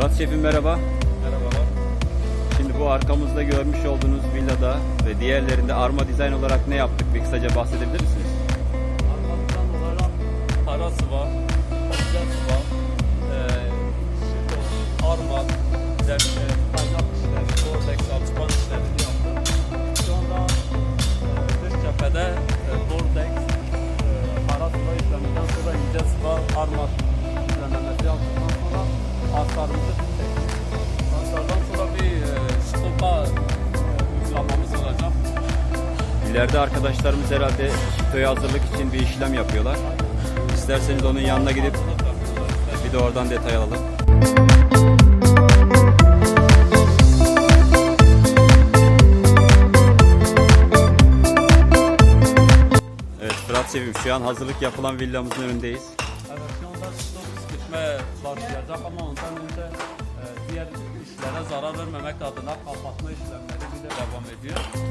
Fırat Şefim merhaba. Merhabalar. Şimdi bu arkamızda görmüş olduğunuz villada ve diğerlerinde arma dizayn olarak ne yaptık? Bir kısaca bahsedebilir misiniz? Arkamızdan olarak para sıva, güzel sıva, e, armat, zemşe, kaynak işleri, kordex, alçıpan işlerini yaptım. Şu anda e, dış cephede e, kordex, e, para sıva işleminden sonra ince sıva, armat İleride arkadaşlarımız herhalde şitoya hazırlık için bir işlem yapıyorlar. İsterseniz onun yanına gidip bir de oradan detay alalım. Evet Fırat Şefim şu an hazırlık yapılan villamızın önündeyiz. Evet şu anda stok sıkışmaya başlayacak ama ondan önce e, diğer işlere zarar vermemek adına kapatma işlemleri bir de devam ediyor.